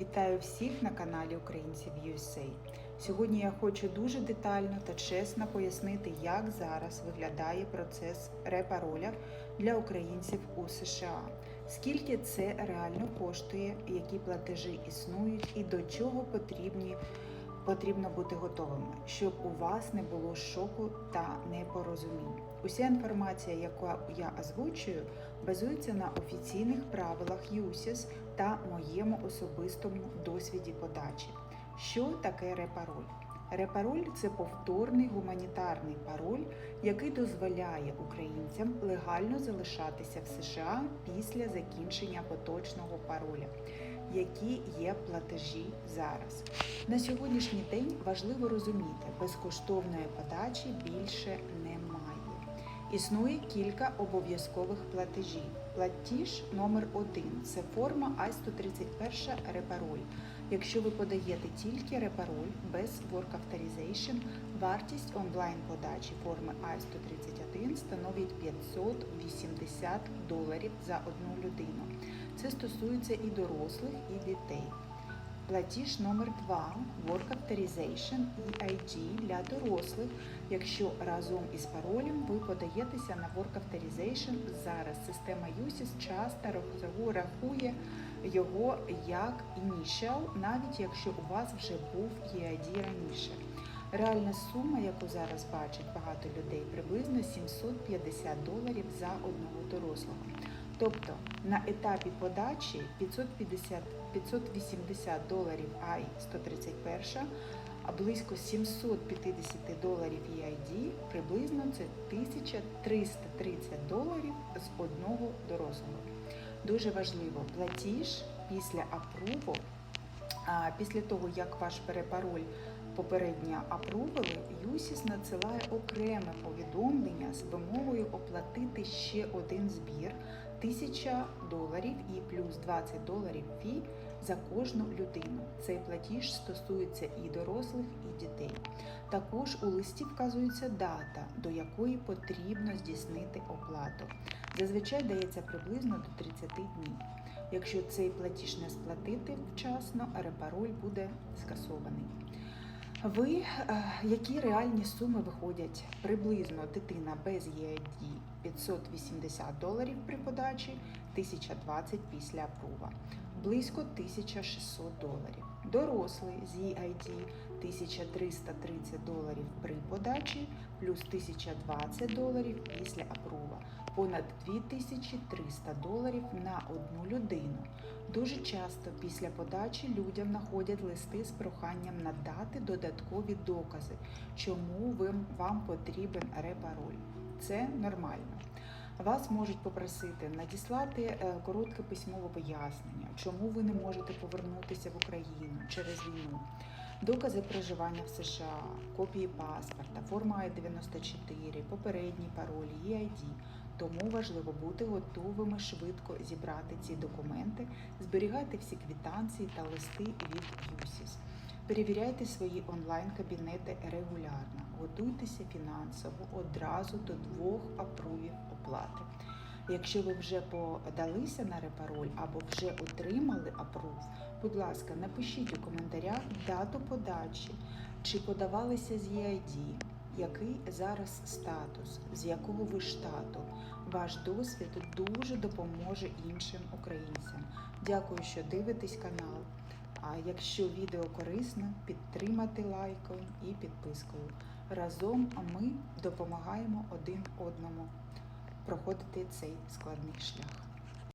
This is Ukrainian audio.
Вітаю всіх на каналі Українців USA. Сьогодні я хочу дуже детально та чесно пояснити, як зараз виглядає процес репароля для українців у США. Скільки це реально коштує, які платежі існують і до чого потрібні потрібно бути готовими, щоб у вас не було шоку та непорозумінь. Уся інформація, яку я озвучую, базується на офіційних правилах ЮСІС та моєму особистому досвіді подачі. Що таке репароль? Репароль це повторний гуманітарний пароль, який дозволяє українцям легально залишатися в США після закінчення поточного пароля, які є платежі зараз. На сьогоднішній день важливо розуміти, безкоштовної подачі більше немає. Існує кілька обов'язкових платежів. Платіж номер 1 це форма I-131 репароль. Якщо ви подаєте тільки репароль без work authorization, вартість онлайн подачі форми I-131 становить 580 доларів за одну людину. Це стосується і дорослих, і дітей. Платіж номер 2 Work Authorization EID для дорослих. Якщо разом із паролем ви подаєтеся на Work Authorization, зараз система USIS часто рахує його як Initial, навіть якщо у вас вже був EID раніше. Реальна сума, яку зараз бачить багато людей, приблизно 750 доларів за одного дорослого. Тобто на етапі подачі 550, 580 доларів I-131, а близько 750 доларів EID, приблизно це 1330 доларів з одного дорослого. Дуже важливо, платіж після апруву, після того, як ваш перепароль попередньо апрували, ЮСІС надсилає окреме повідомлення з вимогою оплатити ще один збір 1000 доларів і плюс 20 доларів фі за кожну людину. Цей платіж стосується і дорослих, і дітей. Також у листі вказується дата, до якої потрібно здійснити оплату. Зазвичай дається приблизно до 30 днів. Якщо цей платіж не сплатити вчасно, репароль буде скасований. Ви які реальні суми виходять? Приблизно дитина без EID 580 доларів при подачі, 1020 після апрува, близько 1600 доларів. Дорослий з EID 1330 доларів при подачі, плюс 1020 доларів після апрува, понад 2300 доларів на одну людину. Дуже часто після подачі людям знаходять листи з проханням надати додаткові докази, чому вам потрібен репароль. Це нормально. Вас можуть попросити надіслати коротке письмове пояснення, чому ви не можете повернутися в Україну через війну, докази проживання в США, копії паспорта, форма I-94, попередній пароль, EID. Тому важливо бути готовими швидко зібрати ці документи, зберігайте всі квитанції та листи від ЮСІС. Перевіряйте свої онлайн-кабінети регулярно, готуйтеся фінансово одразу до двох апрувів оплати. Якщо ви вже подалися на репароль або вже отримали апрув, будь ласка, напишіть у коментарях дату подачі, чи подавалися з EID, який зараз статус, з якого ви штату. Ваш досвід дуже допоможе іншим українцям. Дякую, що дивитесь канал. А якщо відео корисно, підтримати лайком і підпискою. Разом ми допомагаємо один одному проходити цей складний шлях.